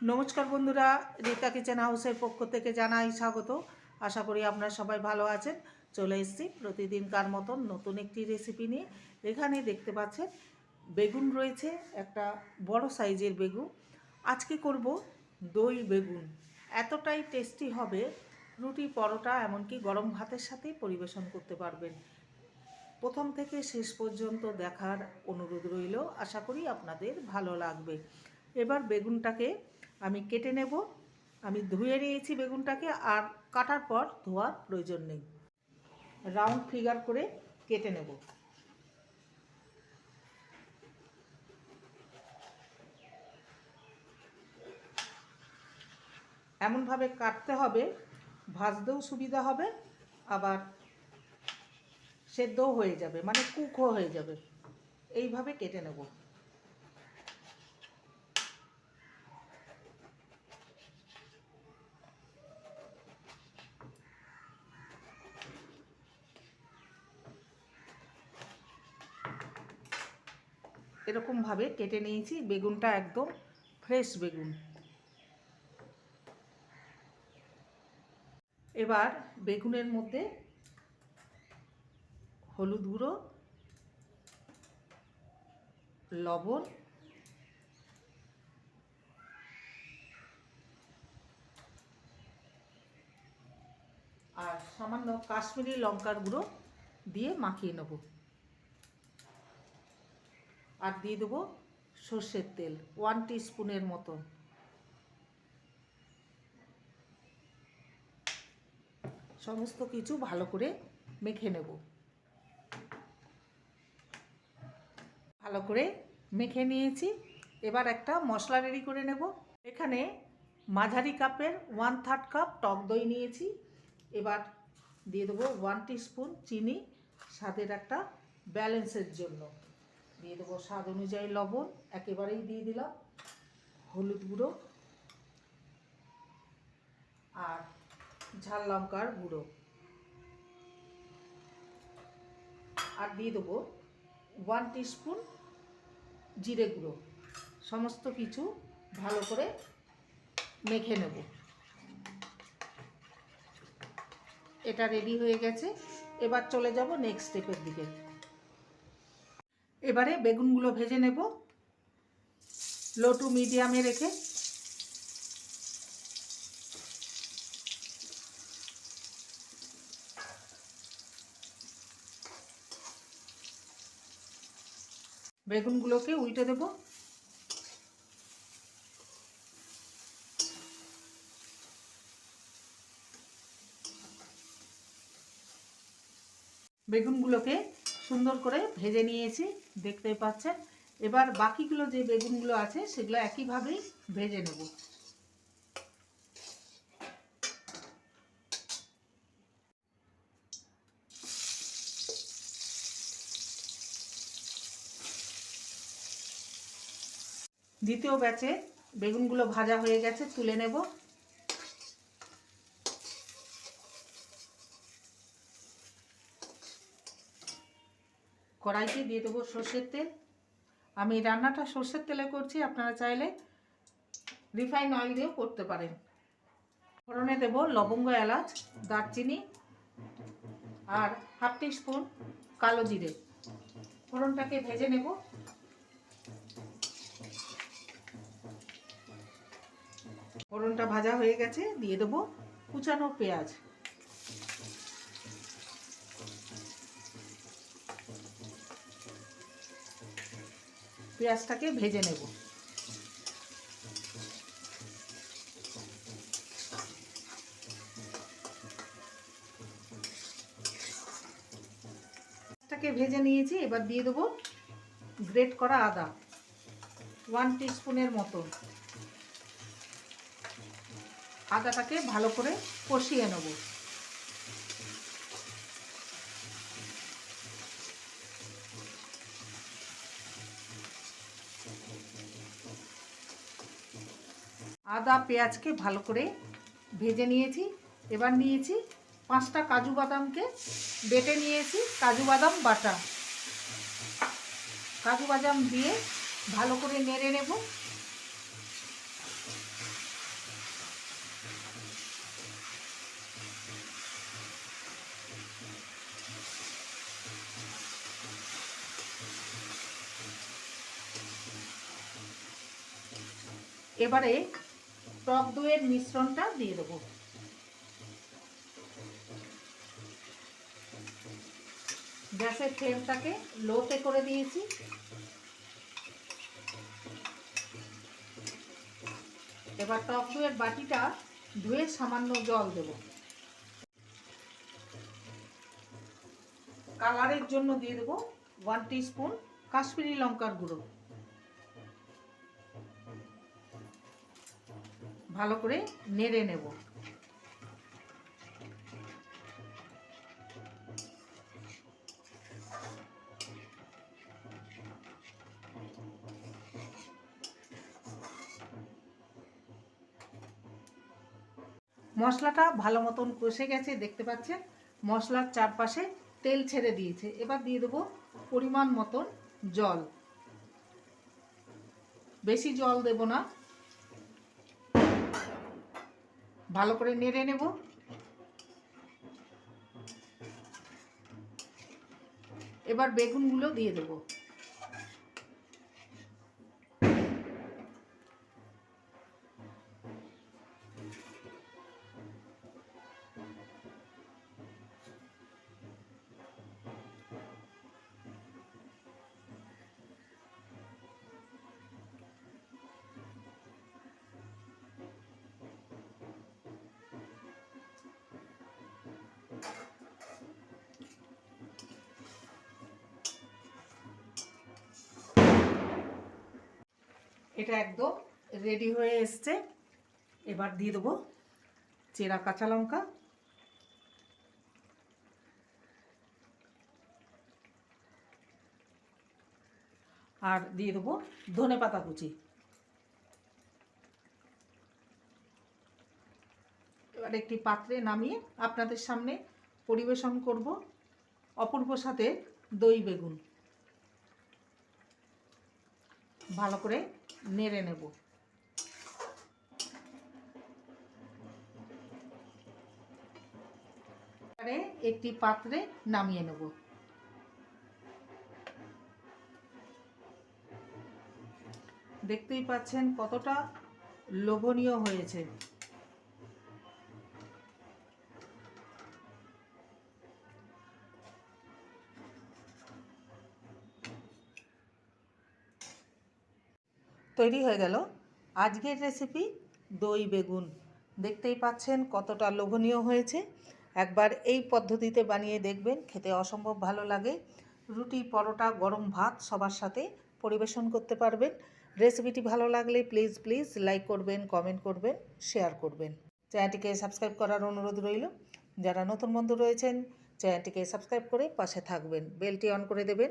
নমস্কার বন্ধুরা, রেখা কিচেন হাউসের পক্ষ থেকে জানাই স্বাগত। আশা করি আপনারা সবাই ভালো আছেন। চলে এসেছি প্রতিদিনকার মতন নতুন একটি রেসিপি নিয়ে। এখানে দেখতে পাচ্ছেন, বেগুন রয়েছে, একটা বড় সাইজের বেগুন। আজকে করব দই বেগুন। এতটাই টেস্টি হবে, রুটি, পরোটা, এমনকি গরম ভাতের সাথে পরিবেশন করতে পারবেন। প্রথম থেকে শেষ পর্যন্ত দেখার অনুরোধ রইল। আশা করি আপনাদের ভালো লাগবে। এবার বেগুনটাকে আমি কেটে নেব। আমি ধুয়ে নিয়েছি বেগুনটাকে আর কাটার পর ধোয়ার প্রয়োজন নেই। রাউন্ড ফিগার করে কেটে নেব। এমনভাবে কাটতে হবে, ভাজতেও সুবিধা হবে, আবার সেদ্ধও হয়ে যাবে মানে কুকও হয়ে যাবে। এইভাবে কেটে নেব। এরকমভাবে কেটে নিয়েছি। বেগুনটা একদম ফ্রেশ বেগুন। এবার বেগুনের মধ্যে হলুদ গুঁড়ো, লবণ, আর সামান্য কাশ্মীরি লঙ্কার গুঁড়ো দিয়ে মাখিয়ে নেব। আর দিয়ে দেবো সর্ষের তেল ওয়ান স্পুনের মতন সমস্ত কিছু ভালো করে মেখে নেব। ভালো করে মেখে নিয়েছি। এবার একটা মশলা রেডি করে নেব। এখানে মাঝারি কাপের ওয়ান থার্ড কাপ টক দই নিয়েছি। এবার দিয়ে দেবো ওয়ান স্পুন চিনি, স্বাদের একটা ব্যালেন্সের জন্য। দিয়ে দেবো স্বাদ অনুযায়ী লবণ, একেবারেই দিয়ে দিলাম। হলুদ গুঁড়ো আর ঝাল লঙ্কার গুঁড়ো। আর দিয়ে দেবো ওয়ান স্পুন জিরে গুঁড়ো। সমস্ত কিছু ভালো করে মেখে নেব। এটা রেডি হয়ে গেছে। এবার চলে যাব নেক্সট স্টেপের দিকে। এবারে বেগুনগুলো ভেজে নেব। লো টু মিডিয়ামে রেখে। বেগুনগুলোকে উল্টে দেব। বেগুনগুলোকে সুন্দর করে ভেজে নিয়েছি, দেখতে পাচ্ছেন। এবার বাকিগুলো যে বেগুনগুলো আছে, সেগুলো একইভাবেই ভেজে নেব। দ্বিতীয় ব্যাচে বেগুনগুলো ভাজা হয়ে গেছে, তুলে নেব। কড়াইতে দিয়ে দেবো সর্ষের তেল। আমি রান্নাটা সর্ষের তেলে করছি, আপনারা চাইলে রিফাইন অয়েল দিয়েও করতে পারেন। ফোড়নে দেব লবঙ্গ, এলাচ, দারচিনি আর হাফ স্পুন কালো জিরে। ফোড়নটাকে ভেজে নেব। ফোড়নটা ভাজা হয়ে গেছে, দিয়ে দেবো কুচানো পেঁয়াজ। পেঁয়াজটাকে ভেজে নেব। পেঁয়াজটাকে ভেজে নিয়েছি, এবার দিয়ে দেবো গ্রেট করা আদা, ওয়ান স্পুনের মতো। আদাটাকে ভালো করে কষিয়ে নেব। আদা, পেঁয়াজকে ভালো করে ভেজে নিয়েছি। এবার নিয়েছি পাঁচটা কাজু বাদামকে বেটে নিয়েছি, কাজু বাদাম বাটা। কাজু বাদাম দিয়ে ভালো করে নেড়ে নেব। এবারে টক দইয়ের মিশ্রণটা দিয়ে দেবো। গ্যাসের ফ্লেমটাকে লোতে করে দিয়েছি। এবার টক দইয়ের বাটিটা ধুয়ে সামান্য জল দেব। কালারের জন্য দিয়ে দেবো ওয়ান স্পুন কাশ্মীরি লঙ্কার গুঁড়ো। ভালো করে নেড়ে নেব। মশলাটা ভালো মতন কষে গেছে, দেখতে পাচ্ছেন? মশলার চারপাশে তেল ছেড়ে দিয়েছে। এবার দিয়ে দেবো পরিমাণ মতন জল। বেশি জল দেব না। ভালো করে নেড়ে নেব। এবার বেগুনগুলো দিয়ে দেব। এটা একদম রেডি হয়ে এসছে। এবার দিয়ে দেবো চেরা কাঁচা লঙ্কা। আর দিয়ে দেবো ধনে পাতা কুচি। এবার একটি পাত্রে নামিয়ে আপনাদের সামনে পরিবেশন করব অপূর্ব সাথে দই বেগুন। ভালো করে নেড়ে নেব। একটি পাত্রে নামিয়ে নেব। দেখতেই পাচ্ছেন কতটা লোভনীয় হয়েছে। তৈরি হয়ে গেল। আজকের রেসিপি দই বেগুন। দেখতেই পাচ্ছেন কতটা লোভনীয় হয়েছে। একবার এই পদ্ধতিতে বানিয়ে দেখবেন, খেতে অসম্ভব ভালো লাগে। রুটি, পরোটা, গরম ভাত সবার সাথে পরিবেশন করতে পারবেন। রেসিপিটি ভালো লাগলে প্লিজ প্লিজ লাইক করবেন কমেন্ট করবেন শেয়ার করবেন। চ্যানেলটিকে সাবস্ক্রাইব করার অনুরোধ রইল। যারা নতুন বন্ধু রয়েছেন চ্যানেলটিকে সাবস্ক্রাইব করে পাশে থাকবেন। বেলটি অন করে দেবেন।